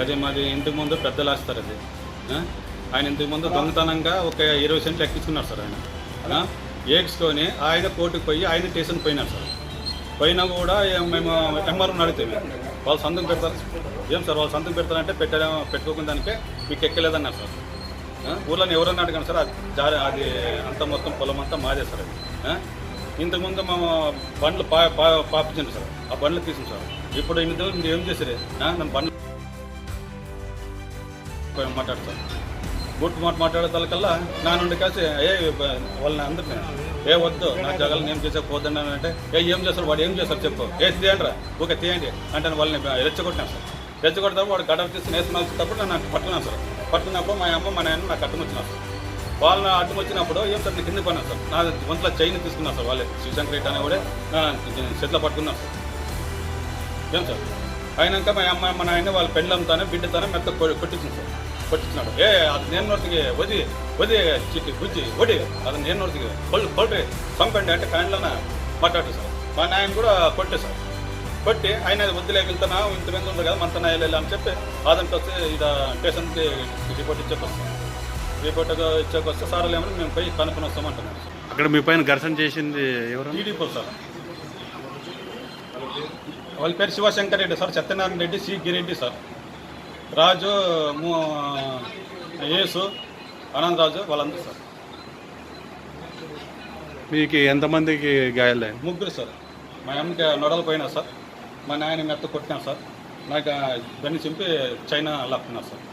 అది మాది ఇంతకు ముందు పెద్దలు వేస్తారు అది. ఆయన ఇంతకు ముందు దొంగతనంగా ఒక ఇరవై సెంట్లు ఎక్కించుకున్నారు సార్ ఆయన. ఏడ్చుకొని ఆయన కోర్టుకు పోయి ఆయన స్టేషన్కి పోయినారు సార్. పోయినా కూడా మేము ఎంఆర్ఓని అడిగితే వాళ్ళు సంతకం పెడతారు. ఏం సార్ వాళ్ళు సంతకం పెడతారంటే పెట్టలే పెట్టుకోకుండా దానికే మీకు ఎక్కలేదన్నారు సార్. ఊర్లో ఎవరన్నా అడగండి సార్ అది అది అంత మొత్తం పొలం అంతా మాదే సార్ అది. ఇంతకుముందు మా బండ్లు పా పా పాపించండి సార్. ఆ బండ్లు తీసింది సార్. ఇప్పుడు ఇన్ని రోజులు మీరు ఏం చేసారు నన్ను బండ్లు మాట్లాడతాను గుట్టు మాట మాట్లాడే నా నుండి కాసి ఏ వాళ్ళని అందరినీ ఏ వద్దు నా జగన్ ఏం చేసే పోతుండ అంటే ఏ ఏం చేస్తారు వాడు ఏం చేస్తారు చెప్పు. ఏ తీయండి ఓకే తీయండి అంటే వాళ్ళని రెచ్చగొట్టినా సార్. రెచ్చగొడతారు వాడు గడప తీసి వేసుకుని వచ్చేటప్పుడు నన్ను పట్టుకున్నాను సార్. పట్టుకున్నప్పుడు మా అమ్మ మా నాయన నాకు అడ్డం సార్. వాళ్ళ అడ్డం వచ్చినప్పుడు ఏం సార్ కింద పోయినా సార్? నా ఒంట్లో చైన్ తీసుకున్నాను సార్ వాళ్ళే. శివశంకర్ రెడ్డి అనే కూడా చెట్ల పట్టుకున్నాను సార్. ఏం సార్? అయినాక మా అమ్మ మా నాయన వాళ్ళ పెళ్ళంతానే బిడ్డతోనే మెత్త కొ- కొట్టించింది సార్. కొట్టించినాడు. ఏ అది నేను నోటికి వది వది చిట్టి బుజ్జి వడి అది నేను నోటికి కొల్లు కొల్లి చంపండి అంటే కాండ్లోన మాట్లాడు సార్. మా నాయన కూడా కొట్టే సార్. కొట్టి ఆయన వద్దులేక వెళ్తున్నా ఇంతమంది ఉంది కదా మనతో వెళ్ళాలి అని చెప్పి అదంతా వచ్చి ఇది స్టేషన్కి రిపోర్ట్ ఇచ్చాక సార్. ఇచ్చాక వస్తే సార్ ఏమని మేము పోయి కనుక్కొని వస్తామంటున్నారు సార్ అక్కడ మీ పైన ఘర్షణ చేసింది ఎవరు? TDP sir. వాళ్ళ పేరు Shivashankar Reddy sir Satyanarayana Reddy C Gireddy sir. Raju Yesu Anandaraju వాళ్ళందరూ సార్. మీకు ఎంతమందికి గాయాలయ్యాయి? ముగ్గురు సార్. మా అమ్మకి నొడలు పోయినా సార్. మా నాయన మెత్త కొట్టినా సార్. నాకు బెన్ని చింపి చైనా లాక్కున్నారు సార్.